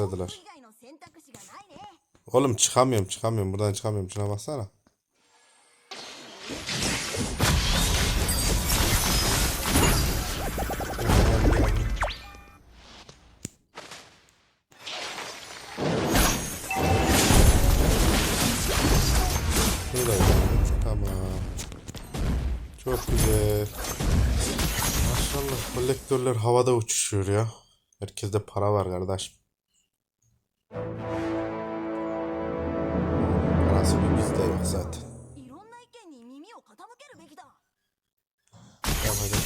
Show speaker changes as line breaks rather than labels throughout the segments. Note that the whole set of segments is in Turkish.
Dediler. Oğlum çıkamıyorum çıkamıyorum buradan çıkamıyorum şuna baksana. Buradayım. Tamam. Çok güzel. Maşallah kolektörler havada uçuşuyor ya. Herkeste para var kardeşim. 話する水だよさって
いろんな意見に耳を傾けるべきだ
やばいだ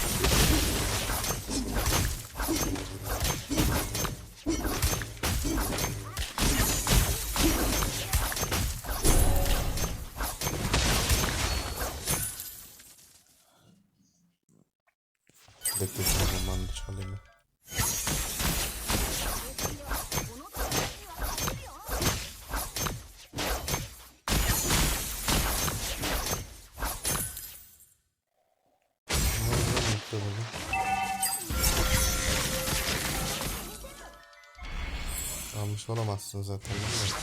Bekle sana zamanını. Almış olamazsın zaten değil mi?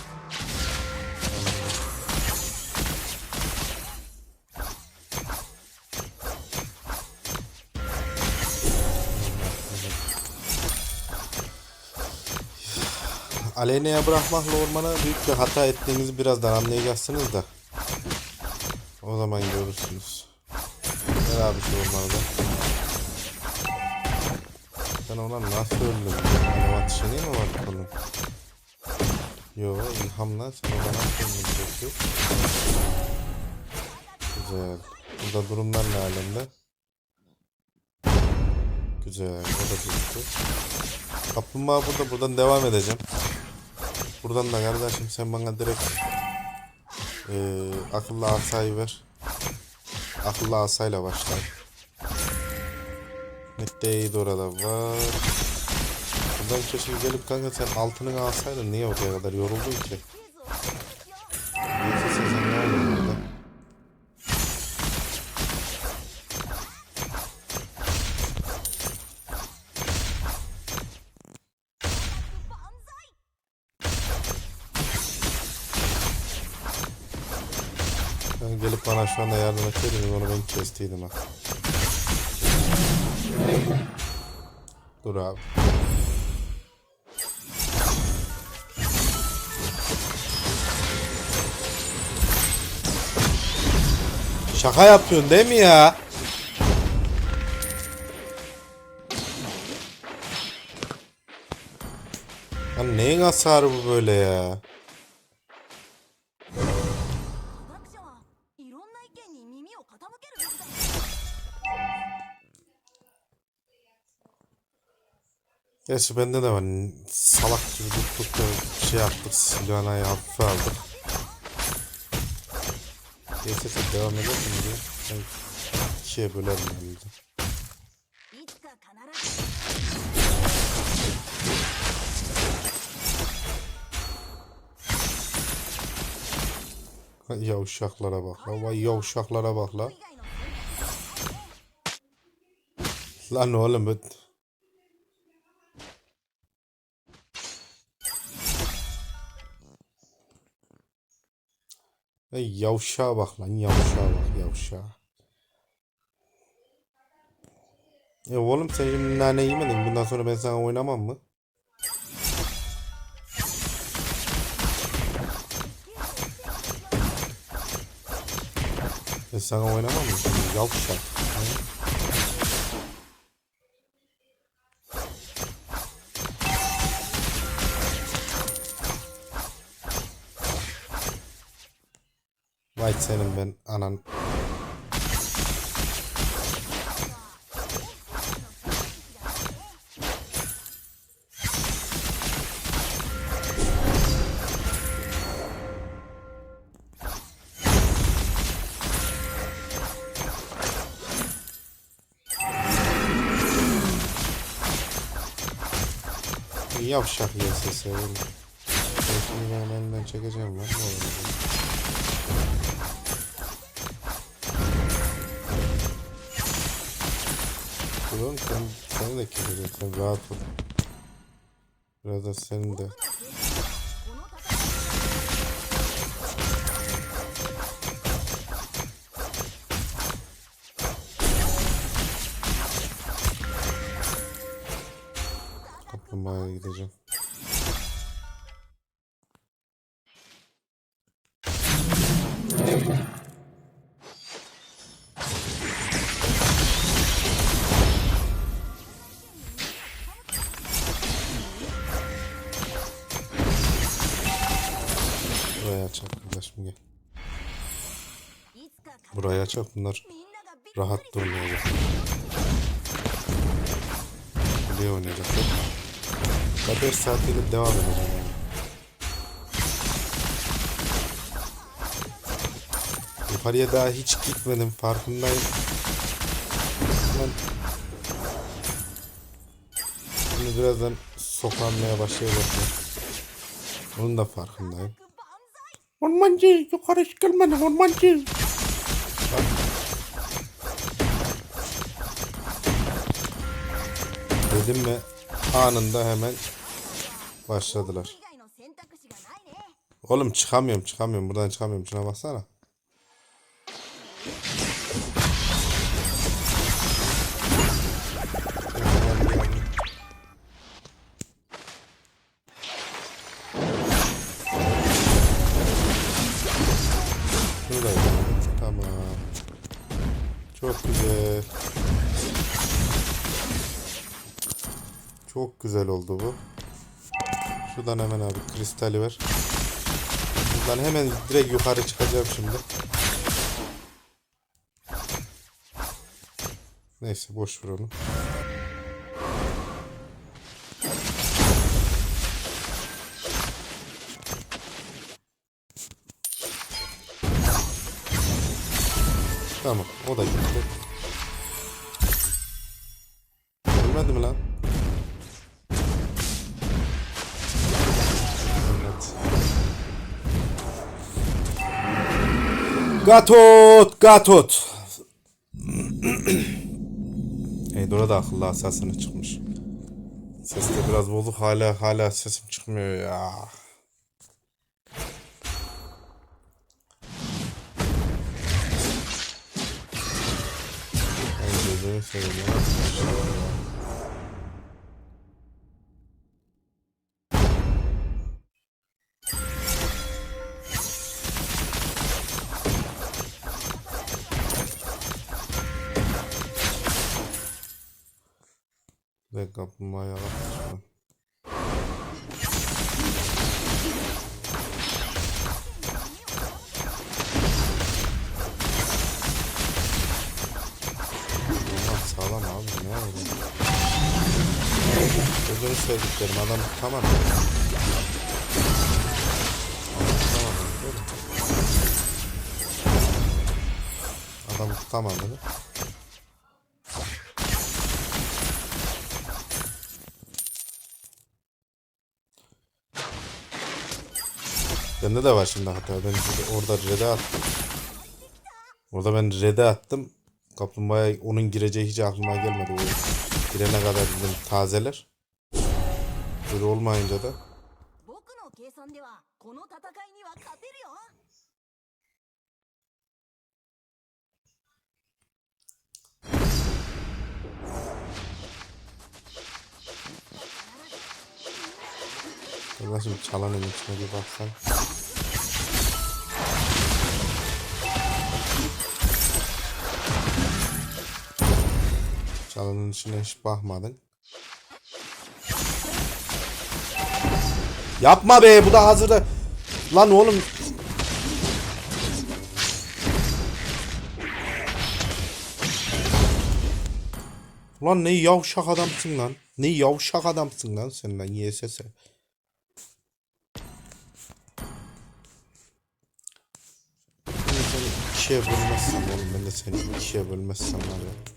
Aleyna'ya bırakmakla ormana büyük bir hata ettiğinizi birazdan anlayacaksınız da. O zaman görürsünüz. Gel abi şu ormanda. Ben ona nasıl öldüm? Benim atışını mı var bunun? Yo ilhamla sen nasıl öldün peki? Güzel. Burada durumlar ne alemde? Güzel. O da düştü. Kaplumbağa burada. Buradan devam edeceğim. Buradan da kardeşim sen bana direkt eee akıllı asayı ver. Akıllı asayla başla. Netteyi de orada var. Buradan keşke gelip kanka sen altını alsaydın niye oraya kadar yoruldun ki? Neyse sesin ne oldu burada? Yani gelip bana şu anda yardım etseydin onu ben kestiydim ha. Dur abi. Şaka yapıyorsun değil mi ya? Ya neyin hasarı bu böyle ya? Gerçi bende de var. Salak gibi tuttuk da şey yaptık. Silvana'yı hafife aldık. Neyse devam edersin diye. Ben ikiye bölerim
o
yüzden. Yavşaklara bak la. Vay yavşaklara bak la. Lan oğlum. Vay yavşağa bak lan yavşağa bak yavşağa. E oğlum sen şimdi nane yemedin. Bundan sonra ben sana oynamam mı? Ben sana oynamam mı şimdi? Senin ben anan. Yavşak ya sesi seni ben benden çekeceğim lan. Ne olur. Oğlum sen, seni de keseceksin rahat ol. Biraz da de. Kaplumbağaya gideceğim. burayı açak bunlar rahat
da
oynayacak. Kuleye oynayacaklar. Kader saatiyle devam edeceğim. Yani. Yukarıya daha hiç gitmedim farkındayım. Ben... Şimdi birazdan soklanmaya başlayacaklar. Onun da farkındayım. Ormancı yukarı çıkılmadı ormancı. Dedim mi anında hemen başladılar. Oğlum çıkamıyorum çıkamıyorum buradan çıkamıyorum şuna baksana. Çok güzel oldu bu. Şuradan hemen abi kristali ver. Buradan hemen direkt yukarı çıkacağım şimdi. Neyse boş ver onu. Tamam o da gitti. Gatot, Gatot. Eydora da akıllı asasını çıkmış. Ses de biraz bozuk hala hala sesim çıkmıyor ya. Ben gözünü seveyim bak. Ulan sağlam abi ne oldu? Gözünü sevdiklerim adam tamam. Tamam Adam tutamadı. Bende de var şimdi hata. Ben işte orada rede attım. Orada ben rede attım. Kaplumbağa onun gireceği hiç aklıma gelmedi. O girene kadar dedim tazeler. Böyle olmayınca da. Kardeşim çalanın içine bir baksan. Çalanın içine hiç bakmadın. Yapma be bu da hazırda. Lan oğlum. Lan ne yavşak adamsın lan. Ne yavşak adamsın lan sen lan YSS. İkiye bölmezsem oğlum ben de seni ikiye bölmezsem var ya.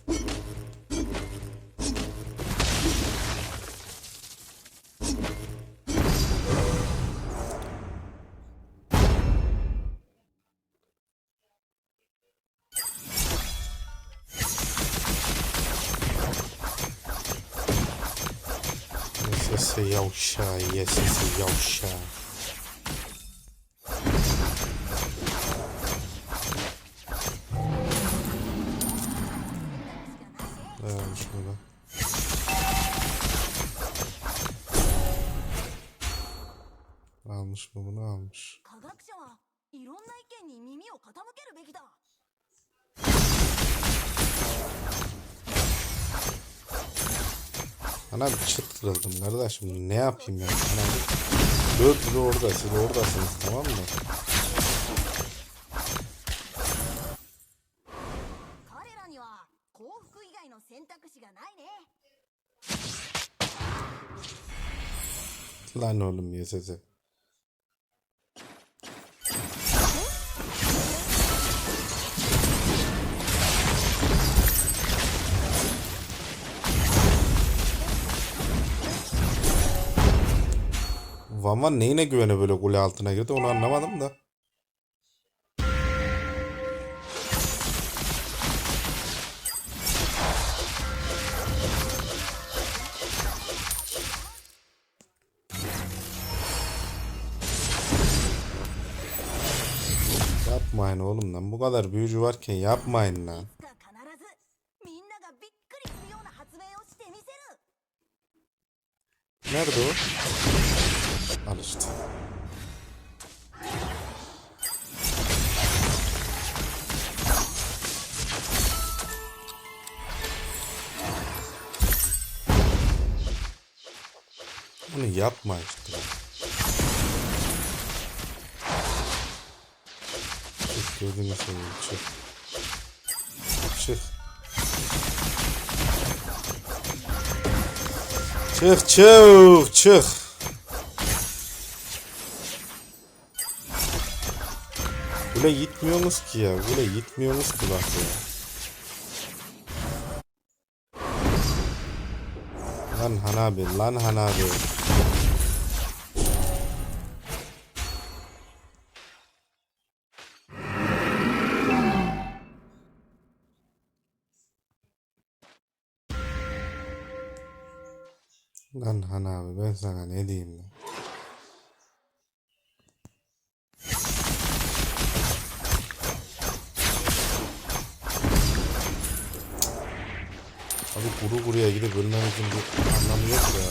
Yavşa yesesi yavşa. Dayanmış burada. Almış mı bunu almış. Ana çıtırıldım kardeşim. Ne yapayım yani? Ana dörtlü orada. Siz oradasınız tamam mı? Lan oğlum YSS. Ama neyine güvene böyle gole altına girdi onu anlamadım da. Yapmayın oğlum lan. Bu kadar büyücü varken yapmayın lan. Nerede o? Al işte. Bunu yapma işte. Çık gözünü seveyim çık. Çık. Çık çık çık. Böyle gitmiyorsunuz ki ya. Böyle gitmiyorsunuz ki bak ya. Lan Hanabi, lan Hanabi. Lan Hanabi ben sana ne diyeyim lan. Abi kuru kuruya gidip ölmemizin bir anlamı yok ya.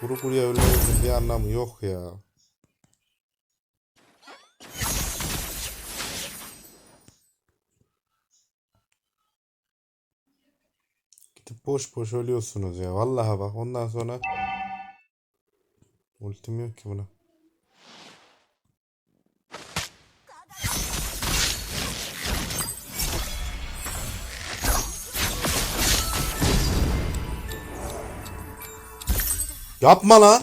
Kuru kuruya ölmemizin bir anlamı yok ya. Gidip boş boş ölüyorsunuz ya. Vallahi bak ondan sonra ultim yok ki buna. Yapma lan.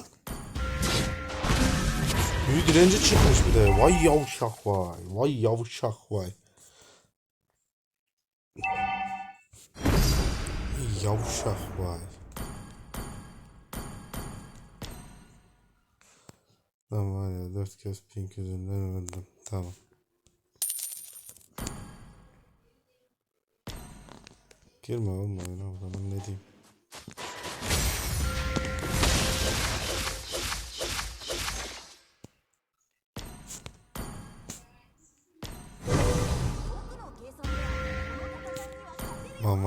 Büyü direnci çıkmış bir de. Vay yavşak vay. Vay yavşak vay. Yavşak vay. Lan ya dört kez pink yüzünden öldüm. Tamam. Girme oğlum oyuna o zaman ne diyeyim.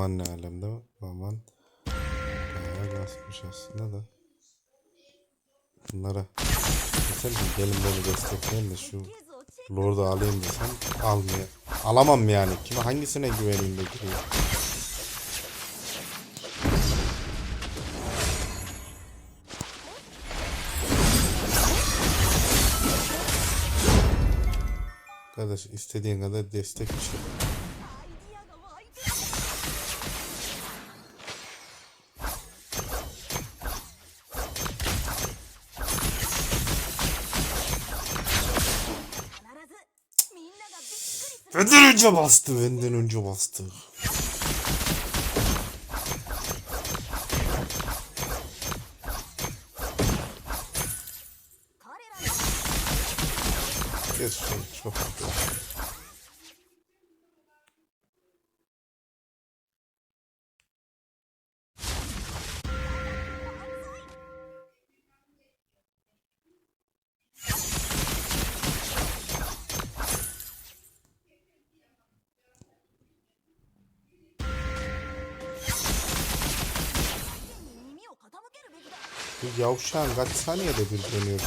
Aman ne alem değil mi? Aman. Bayağı basmış aslında da. Bunlara. Sen de gelin beni destekleyin de şu Lord'u alayım desem almıyor. Alamam yani. Kime hangisine güveneyim de giriyor. Arkadaş istediğin kadar destek için. önce bastı. Benden önce bastı. Gerçekten çok haklı. Yavşağın kaç saniyede bir dönüyor.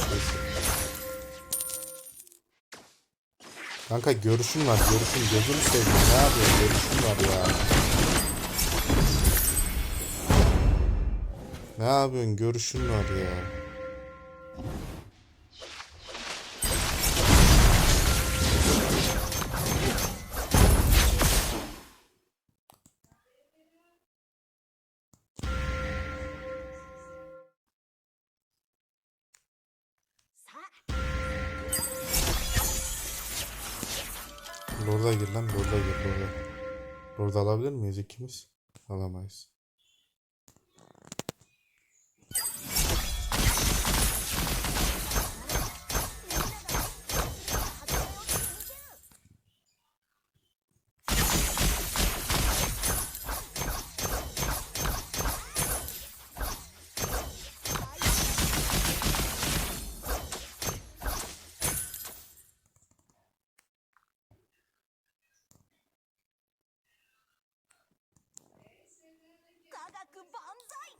Kanka görüşün var görüşün gözünü seveyim ne yapıyorsun görüşün var ya. Ne yapıyorsun görüşün var ya. Lord'a gir lan Lord'a gir Lord'a. Lord'u alabilir miyiz ikimiz? Alamayız.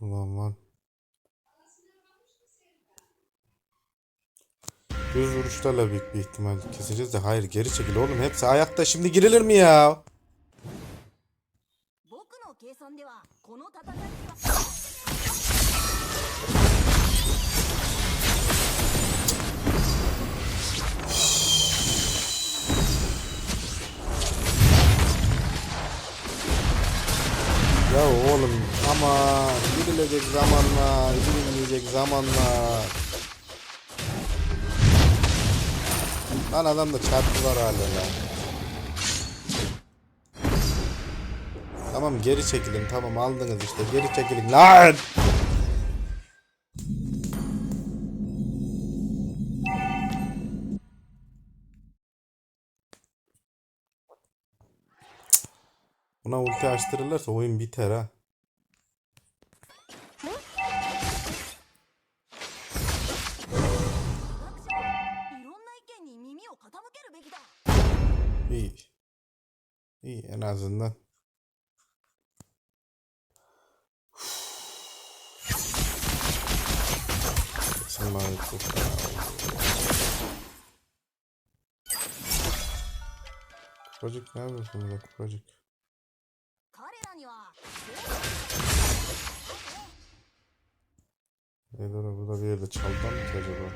Ulan lan. Düz vuruşlarla büyük bir ihtimal keseceğiz de hayır geri çekil oğlum hepsi ayakta şimdi girilir mi ya? Ya oğlum ama girilecek zamanla girilmeyecek zamanla Lan adamda çarpı var hala. Tamam geri çekilin tamam aldınız işte geri çekilin lan. Buna ulti açtırırlarsa oyun biter ha. İyi. İyi en azından. Sana ne yapıyorsun burada
çocuk?
Edora burada bir yerde çaldan mı ki acaba?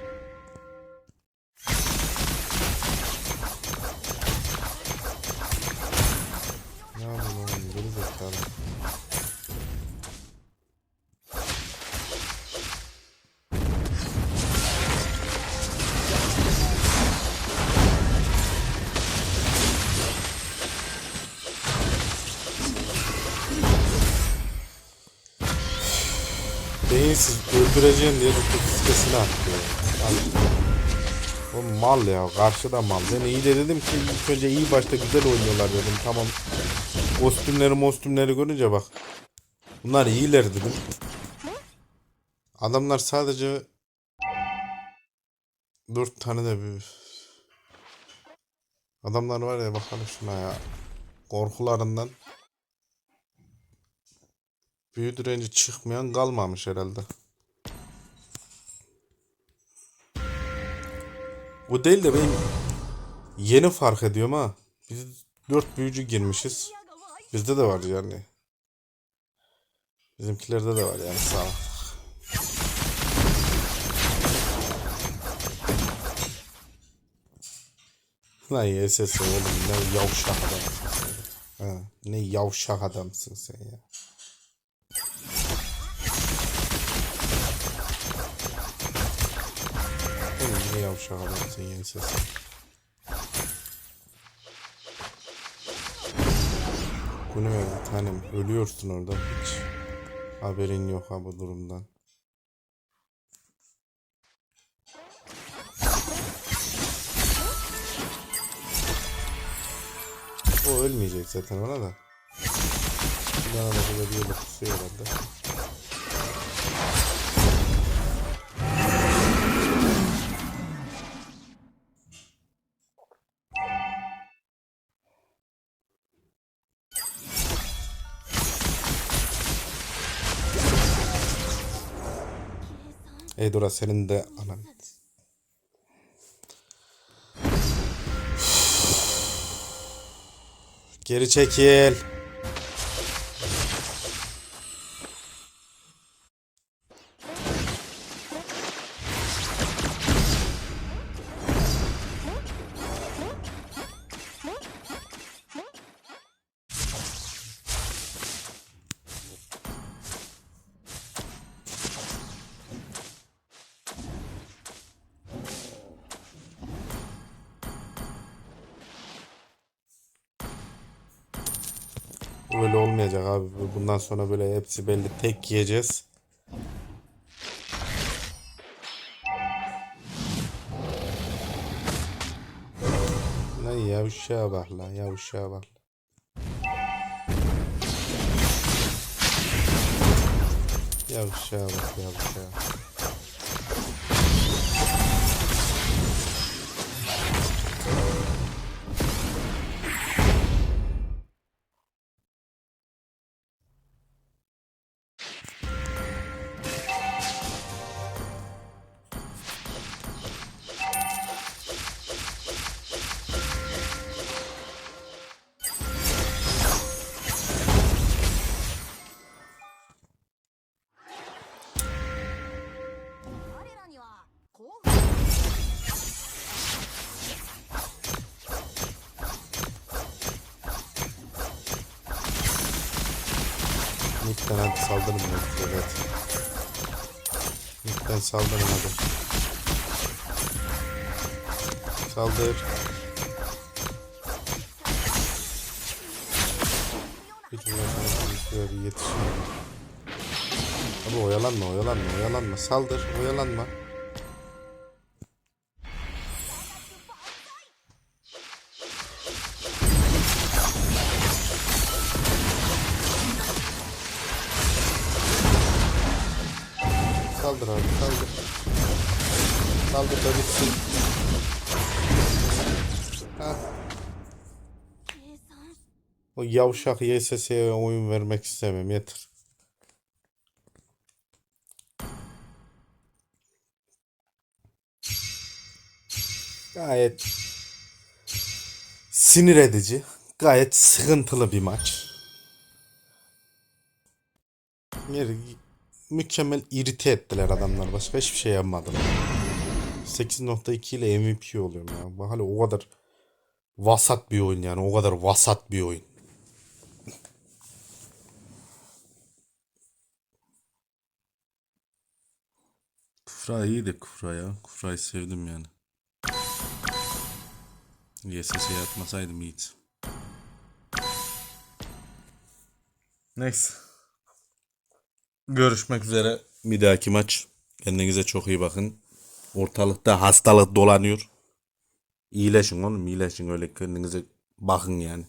Ne yapıyorsun oğlum geri zekalı. Beyinsiz öldüreceğim diye bu fiskesini attı ya. Al. O mal ya karşı da mal. Ben iyi de dedim ki ilk önce iyi başta güzel oynuyorlar dedim. Tamam. Kostümleri mostümleri görünce bak. Bunlar iyiler dedim. Adamlar sadece dört tane de bir Adamlar var ya bakalım şuna ya. Korkularından Büyü direnci çıkmayan kalmamış herhalde. Bu değil de ben yeni fark ediyorum ha. Biz dört büyücü girmişiz. Bizde de var yani. Bizimkilerde de var yani sağ ol. Lan YSS oğlum ne yavşak adamsın. Ha, ne yavşak adamsın sen ya. Yavşak adamsın YSS. Bu ne bir tanem ölüyorsun orada hiç haberin yok ha bu durumdan. O ölmeyecek zaten ona da. Bana da böyle bir yolu kusuyor herhalde. Eydora senin de anan. Geri çekil. Böyle olmayacak abi. Bundan sonra böyle hepsi belli. Tek yiyeceğiz. Lan yavşağa bak lan yavşağa bak. Yavşağa bak yavşağa.「saldırın hadi. Saldır. Hiç uğraşmadan bir. Abi oyalanma oyalanma oyalanma saldır oyalanma. Yavşak YSS'ye oyun vermek istemem yeter. Gayet sinir edici, gayet sıkıntılı bir maç. Yeri mükemmel irite ettiler adamlar. Başka hiçbir şey yapmadılar. 8.2 ile MVP oluyorum ya. Hala o kadar vasat bir oyun yani. O kadar vasat bir oyun. Kufra iyiydi Kufra ya. Kufra'yı sevdim yani. YSS'ye atmasaydım iyiydi. Neyse. Görüşmek üzere. Bir dahaki maç. Kendinize çok iyi bakın. Ortalıkta hastalık dolanıyor. İyileşin oğlum iyileşin öyle kendinize bakın yani.